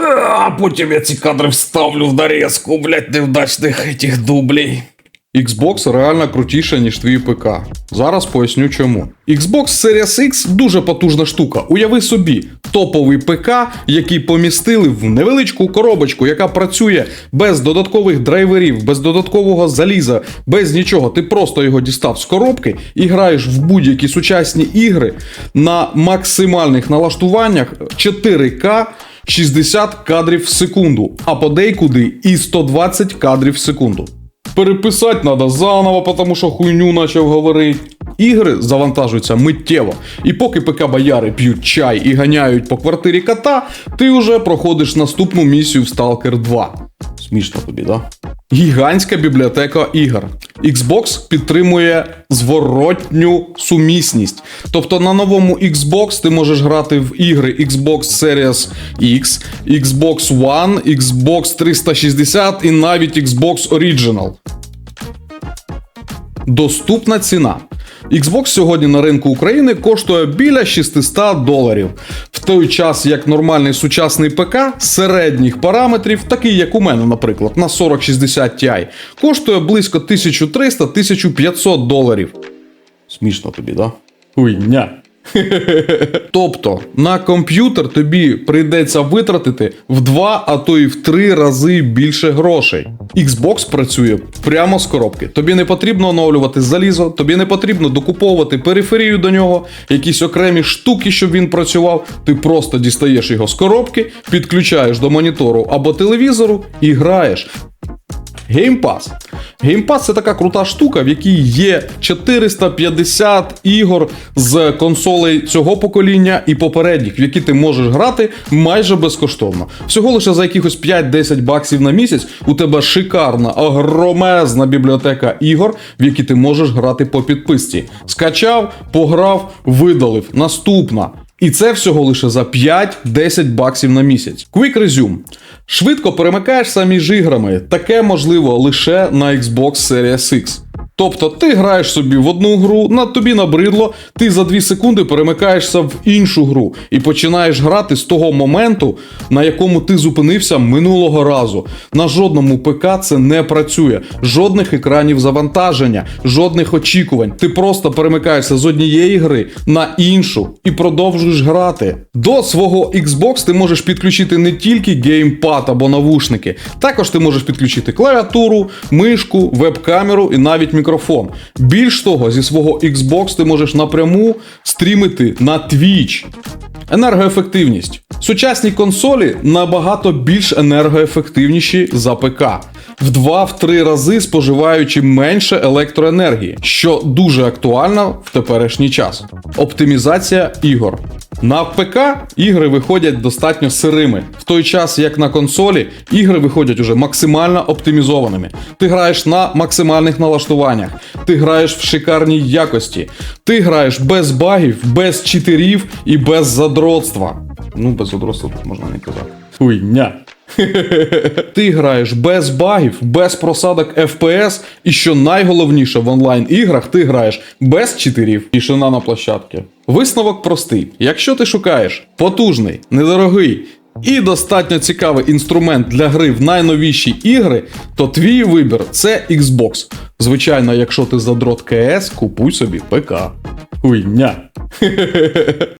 А потім я ці кадри вставлю в нарізку, блять, невдачних этих дублей. Xbox реально крутіше, ніж твій ПК. Зараз поясню чому. Xbox Series X дуже потужна штука. Уяви собі, топовий ПК, який помістили в невеличку коробочку, яка працює без додаткових драйверів, без додаткового заліза, без нічого. Ти просто його дістав з коробки і граєш в будь-які сучасні ігри на максимальних налаштуваннях 4К. 60 кадрів в секунду, а подейкуди і 120 кадрів в секунду. Переписати треба заново, тому що хуйню почав говорити. Ігри завантажуються миттєво. І поки ПК бояри п'ють чай і ганяють по квартирі кота, ти вже проходиш наступну місію в Stalker 2. Смішно тобі, да? Гігантська бібліотека ігор. Xbox підтримує зворотню сумісність. Тобто на новому Xbox ти можеш грати в ігри Xbox Series X, Xbox One, Xbox 360 і навіть Xbox Original. Доступна ціна. Xbox сьогодні на ринку України коштує біля 600 доларів. В той час, як нормальний сучасний ПК середніх параметрів, такий як у мене, наприклад, на 4060 Ti, коштує близько 1300-1500 доларів. Смішно тобі, да? Хуйня. Тобто на комп'ютер тобі прийдеться витратити в два, а то і в три рази більше грошей. Xbox працює прямо з коробки. Тобі не потрібно оновлювати залізо, тобі не потрібно докуповувати периферію до нього, якісь окремі штуки, щоб він працював. Ти просто дістаєш його з коробки, підключаєш до монітору або телевізору і граєш. Pass. Pass це така крута штука, в якій є 450 ігор з консолей цього покоління і попередніх, в які ти можеш грати майже безкоштовно. Всього лише за якихось 5-10 баксів на місяць у тебе шикарна, огромезна бібліотека ігор, в які ти можеш грати по підписці. Скачав, пограв, видалив. Наступна. І це всього лише за 5-10 баксів на місяць. Quick Resume. Швидко перемикаєшся між іграми. Таке можливо лише на Xbox Series X. Тобто ти граєш собі в одну гру, на тобі набридло, ти за 2 секунди перемикаєшся в іншу гру і починаєш грати з того моменту, на якому ти зупинився минулого разу. На жодному ПК це не працює. Жодних екранів завантаження, жодних очікувань. Ти просто перемикаєшся з однієї гри на іншу і продовжуєш грати. До свого Xbox ти можеш підключити не тільки геймпад або навушники, також ти можеш підключити клавіатуру, мишку, веб-камеру і навіть мікрофон. Більш того, зі свого Xbox ти можеш напряму стрімити на Twitch. Енергоефективність. Сучасні консолі набагато більш енергоефективніші за ПК. В 2-3 рази споживаючи менше електроенергії, що дуже актуально в теперішній час. Оптимізація ігор. На ПК ігри виходять достатньо сирими, в той час як на консолі ігри виходять уже максимально оптимізованими. Ти граєш на максимальних налаштуваннях, ти граєш в шикарній якості, ти граєш без багів, без читерів і без задротства. Ну, без задротства тут можна не казати. Хуйня. Ти граєш без багів, без просадок FPS, і що найголовніше в онлайн-іграх, ти граєш без читерів і на площадці. Висновок простий: якщо ти шукаєш потужний, недорогий і достатньо цікавий інструмент для гри в найновіші ігри, то твій вибір це Xbox. Звичайно, якщо ти задрот КС, купуй собі ПК. Хуйня.